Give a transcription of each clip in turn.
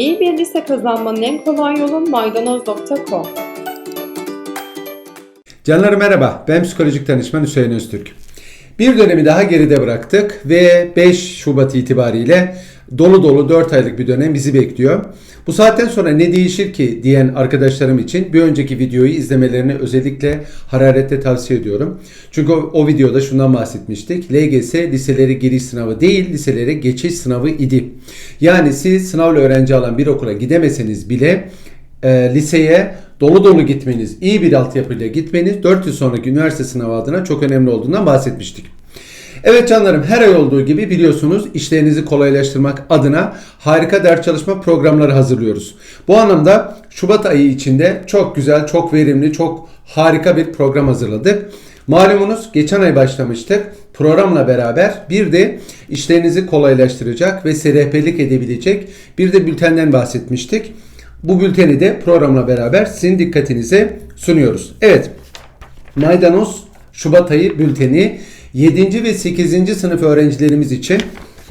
İyi bir lise kazanmanın en kolay yolu maydanoz.com. Canlarım merhaba, ben psikolojik danışman Hüseyin Öztürk. Bir dönemi daha geride bıraktık ve 5 Şubat itibariyle dolu dolu 4 aylık bir dönem bizi bekliyor. Bu saatten sonra ne değişir ki diyen arkadaşlarım için bir önceki videoyu izlemelerini özellikle hararetle tavsiye ediyorum. Çünkü o, o videoda şundan bahsetmiştik. LGS liseleri giriş sınavı değil, liselere geçiş sınavı idi. Yani siz sınavla öğrenci alan bir okula gidemeseniz bile e, liseye dolu dolu gitmeniz, iyi bir altyapıyla gitmeniz 4 yıl sonraki üniversite sınavı adına çok önemli olduğundan bahsetmiştik. Evet canlarım her ay olduğu gibi biliyorsunuz işlerinizi kolaylaştırmak adına harika ders çalışma programları hazırlıyoruz. Bu anlamda Şubat ayı içinde çok güzel, çok verimli, çok harika bir program hazırladık. Malumunuz geçen ay başlamıştık. Programla beraber bir de işlerinizi kolaylaştıracak ve rehberlik edebilecek bir de bültenden bahsetmiştik. Bu bülteni de programla beraber sizin dikkatinize sunuyoruz. Evet, Maydanoz Şubat ayı bülteni 7. ve 8. sınıf öğrencilerimiz için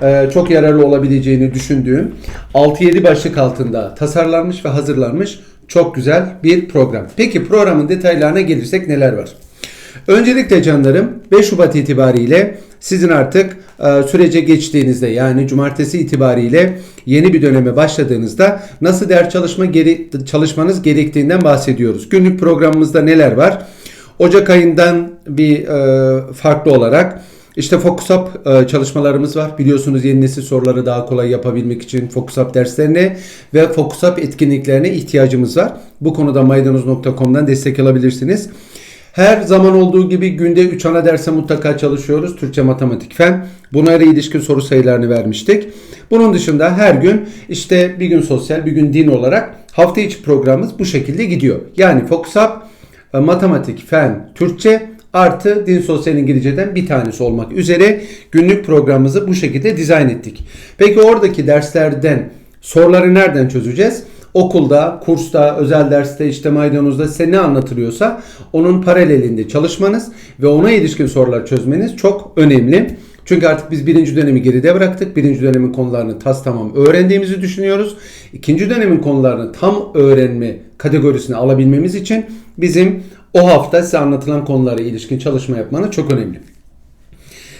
e, çok yararlı olabileceğini düşündüğüm 6-7 başlık altında tasarlanmış ve hazırlanmış çok güzel bir program. Peki programın detaylarına gelirsek neler var? Öncelikle canlarım 5 Şubat itibariyle sizin artık e, sürece geçtiğinizde yani cumartesi itibariyle yeni bir döneme başladığınızda nasıl ders çalışma geri, çalışmanız gerektiğinden bahsediyoruz. Günlük programımızda neler var? Ocak ayından bir e, farklı olarak işte Focus Up e, çalışmalarımız var. Biliyorsunuz yeni nesil soruları daha kolay yapabilmek için Focus Up derslerine ve Focus Up etkinliklerine ihtiyacımız var. Bu konuda maydanoz.com'dan destek alabilirsiniz. Her zaman olduğu gibi günde 3 ana derse mutlaka çalışıyoruz. Türkçe, matematik, fen. Bunlara ilişkin soru sayılarını vermiştik. Bunun dışında her gün işte bir gün sosyal, bir gün din olarak hafta içi programımız bu şekilde gidiyor. Yani Focus Up, matematik, fen, Türkçe artı din sosyal İngilizceden bir tanesi olmak üzere günlük programımızı bu şekilde dizayn ettik. Peki oradaki derslerden soruları nereden çözeceğiz? Okulda, kursta, özel derste, işte maydanozda size ne anlatılıyorsa onun paralelinde çalışmanız ve ona ilişkin sorular çözmeniz çok önemli. Çünkü artık biz birinci dönemi geride bıraktık. Birinci dönemin konularını tas tamam öğrendiğimizi düşünüyoruz. İkinci dönemin konularını tam öğrenme kategorisine alabilmemiz için bizim o hafta size anlatılan konulara ilişkin çalışma yapmanız çok önemli.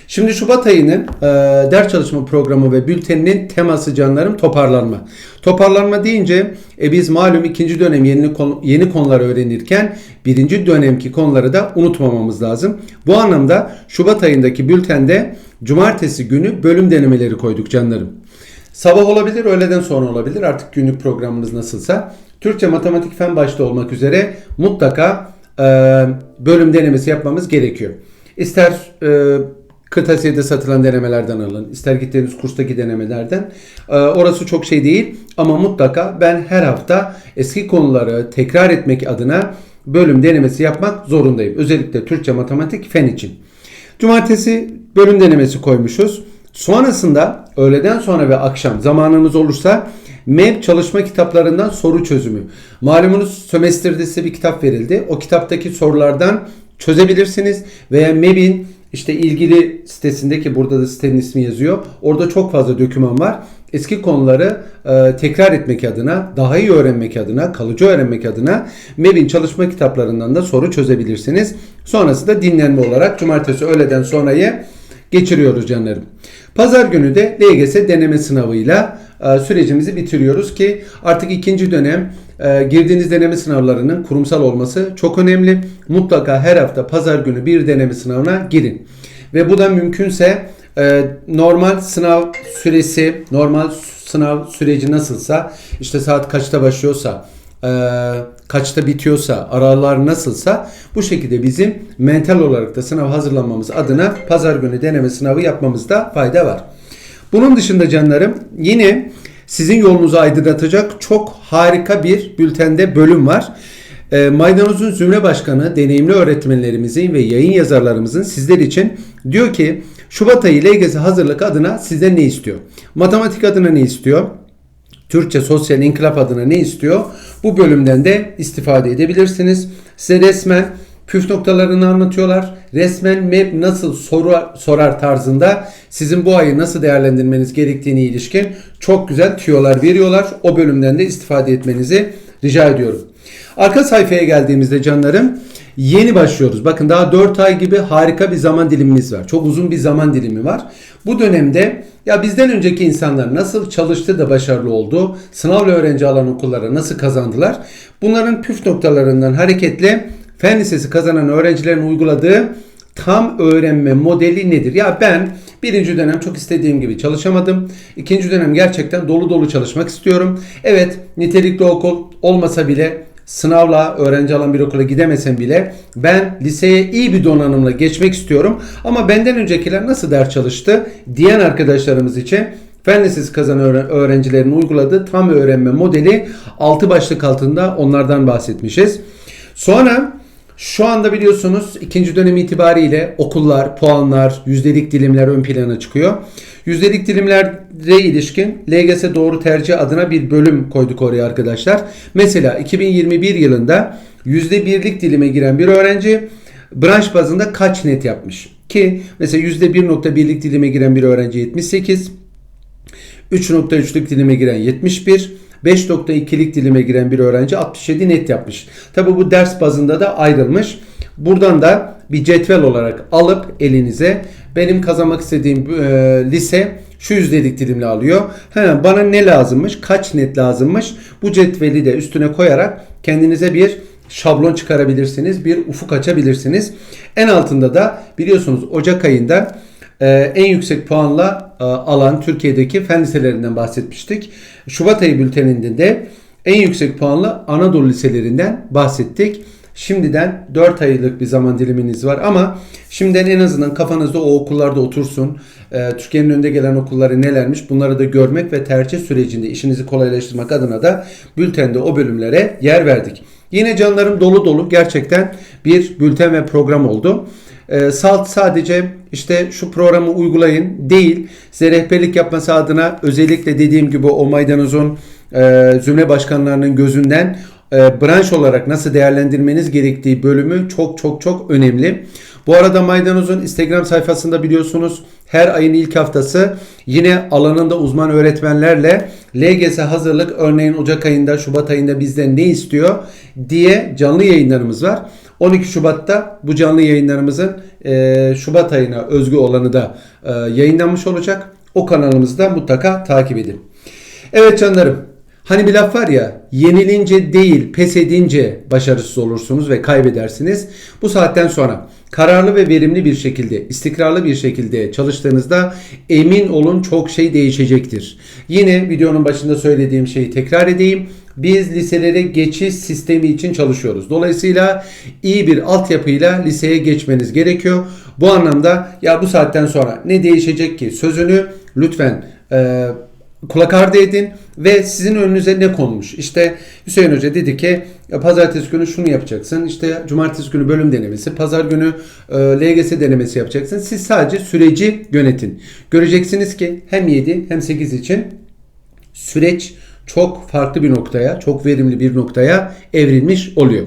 Şimdi Şubat ayının e, ders çalışma programı ve bülteninin teması canlarım toparlanma. Toparlanma deyince e, biz malum ikinci dönem yeni, yeni konular öğrenirken birinci dönemki konuları da unutmamamız lazım. Bu anlamda Şubat ayındaki bültende cumartesi günü bölüm denemeleri koyduk canlarım. Sabah olabilir, öğleden sonra olabilir. Artık günlük programımız nasılsa. Türkçe, matematik, fen başta olmak üzere mutlaka e, bölüm denemesi yapmamız gerekiyor. İster e, kırtasiyede satılan denemelerden alın. ister gittiğiniz kurstaki denemelerden. E, orası çok şey değil ama mutlaka ben her hafta eski konuları tekrar etmek adına bölüm denemesi yapmak zorundayım. Özellikle Türkçe, matematik, fen için. Cumartesi bölüm denemesi koymuşuz. Sonrasında öğleden sonra ve akşam zamanınız olursa MEB çalışma kitaplarından soru çözümü. Malumunuz sömestrde size bir kitap verildi. O kitaptaki sorulardan çözebilirsiniz veya MEB'in işte ilgili sitesindeki burada da sitenin ismi yazıyor. Orada çok fazla doküman var. Eski konuları e, tekrar etmek adına, daha iyi öğrenmek adına, kalıcı öğrenmek adına MEB'in çalışma kitaplarından da soru çözebilirsiniz. Sonrası da dinlenme olarak cumartesi öğleden sonrayı geçiriyoruz canlarım. Pazar günü de LGS deneme sınavıyla e, sürecimizi bitiriyoruz ki artık ikinci dönem e, girdiğiniz deneme sınavlarının kurumsal olması çok önemli. Mutlaka her hafta pazar günü bir deneme sınavına girin. Ve bu da mümkünse e, normal sınav süresi, normal sınav süreci nasılsa işte saat kaçta başlıyorsa kaçta bitiyorsa, aralar nasılsa bu şekilde bizim mental olarak da sınav hazırlanmamız adına pazar günü deneme sınavı yapmamızda fayda var. Bunun dışında canlarım yine sizin yolunuzu aydınlatacak çok harika bir bültende bölüm var. E, Maydanoz'un Zümre Başkanı, deneyimli öğretmenlerimizin ve yayın yazarlarımızın sizler için diyor ki Şubat ayı LGS hazırlık adına sizden ne istiyor? Matematik adına ne istiyor? Türkçe Sosyal İnkılap adına ne istiyor? Bu bölümden de istifade edebilirsiniz. Size resmen Püf noktalarını anlatıyorlar. Resmen MEP nasıl sorar, sorar tarzında sizin bu ayı nasıl değerlendirmeniz gerektiğine ilişkin çok güzel tüyolar veriyorlar. O bölümden de istifade etmenizi rica ediyorum. Arka sayfaya geldiğimizde canlarım yeni başlıyoruz. Bakın daha 4 ay gibi harika bir zaman dilimimiz var. Çok uzun bir zaman dilimi var. Bu dönemde ya bizden önceki insanlar nasıl çalıştı da başarılı oldu, sınavla öğrenci alan okullara nasıl kazandılar? Bunların püf noktalarından hareketle fen lisesi kazanan öğrencilerin uyguladığı tam öğrenme modeli nedir? Ya ben birinci dönem çok istediğim gibi çalışamadım. İkinci dönem gerçekten dolu dolu çalışmak istiyorum. Evet nitelikli okul olmasa bile sınavla öğrenci alan bir okula gidemesem bile ben liseye iyi bir donanımla geçmek istiyorum. Ama benden öncekiler nasıl ders çalıştı diyen arkadaşlarımız için Fen Lisesi öğren- öğrencilerin uyguladığı tam öğrenme modeli 6 başlık altında onlardan bahsetmişiz. Sonra şu anda biliyorsunuz ikinci dönem itibariyle okullar, puanlar, yüzdelik dilimler ön plana çıkıyor. Yüzdelik dilimlere ilişkin LGS doğru tercih adına bir bölüm koyduk oraya arkadaşlar. Mesela 2021 yılında %1'lik dilime giren bir öğrenci branş bazında kaç net yapmış? Ki mesela %1.1'lik dilime giren bir öğrenci 78, 3.3'lük dilime giren 71, 5.2'lik dilime giren bir öğrenci 67 net yapmış. Tabi bu ders bazında da ayrılmış. Buradan da bir cetvel olarak alıp elinize benim kazanmak istediğim e, lise şu yüzdelik dilimle alıyor. He, bana ne lazımmış? Kaç net lazımmış? Bu cetveli de üstüne koyarak kendinize bir şablon çıkarabilirsiniz. Bir ufuk açabilirsiniz. En altında da biliyorsunuz Ocak ayında ee, en yüksek puanla e, alan Türkiye'deki fen liselerinden bahsetmiştik. Şubat ayı bülteninde de en yüksek puanla Anadolu liselerinden bahsettik. Şimdiden 4 aylık bir zaman diliminiz var ama şimdiden en azından kafanızda o okullarda otursun. Ee, Türkiye'nin önde gelen okulları nelermiş bunları da görmek ve tercih sürecinde işinizi kolaylaştırmak adına da bültende o bölümlere yer verdik. Yine canlarım dolu dolu gerçekten bir bülten ve program oldu. Ee, salt sadece işte şu programı uygulayın değil. Size rehberlik yapması adına özellikle dediğim gibi o maydanozun e, zümre başkanlarının gözünden e, branş olarak nasıl değerlendirmeniz gerektiği bölümü çok çok çok önemli. Bu arada Maydanoz'un Instagram sayfasında biliyorsunuz her ayın ilk haftası yine alanında uzman öğretmenlerle LGS hazırlık örneğin Ocak ayında Şubat ayında bizden ne istiyor diye canlı yayınlarımız var. 12 Şubat'ta bu canlı yayınlarımızın e, Şubat ayına özgü olanı da e, yayınlanmış olacak. O kanalımızı da mutlaka takip edin. Evet canlarım Hani bir laf var ya yenilince değil pes edince başarısız olursunuz ve kaybedersiniz. Bu saatten sonra kararlı ve verimli bir şekilde istikrarlı bir şekilde çalıştığınızda emin olun çok şey değişecektir. Yine videonun başında söylediğim şeyi tekrar edeyim. Biz liselere geçiş sistemi için çalışıyoruz. Dolayısıyla iyi bir altyapıyla liseye geçmeniz gerekiyor. Bu anlamda ya bu saatten sonra ne değişecek ki sözünü lütfen e, kulak ardı edin ve sizin önünüze ne konmuş? İşte Hüseyin Hoca dedi ki pazartesi günü şunu yapacaksın. İşte cumartesi günü bölüm denemesi, pazar günü e, LGS denemesi yapacaksın. Siz sadece süreci yönetin. Göreceksiniz ki hem 7 hem 8 için süreç çok farklı bir noktaya, çok verimli bir noktaya evrilmiş oluyor.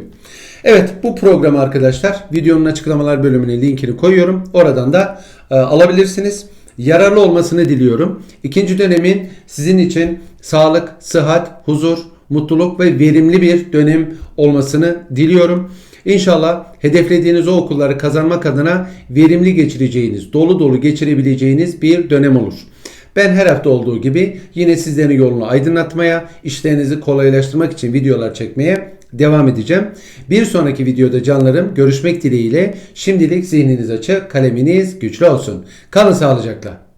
Evet bu programı arkadaşlar videonun açıklamalar bölümüne linkini koyuyorum. Oradan da e, alabilirsiniz yararlı olmasını diliyorum. İkinci dönemin sizin için sağlık, sıhhat, huzur, mutluluk ve verimli bir dönem olmasını diliyorum. İnşallah hedeflediğiniz o okulları kazanmak adına verimli geçireceğiniz, dolu dolu geçirebileceğiniz bir dönem olur. Ben her hafta olduğu gibi yine sizlerin yolunu aydınlatmaya, işlerinizi kolaylaştırmak için videolar çekmeye devam edeceğim. Bir sonraki videoda canlarım görüşmek dileğiyle şimdilik zihniniz açık, kaleminiz güçlü olsun. Kalın sağlıcakla.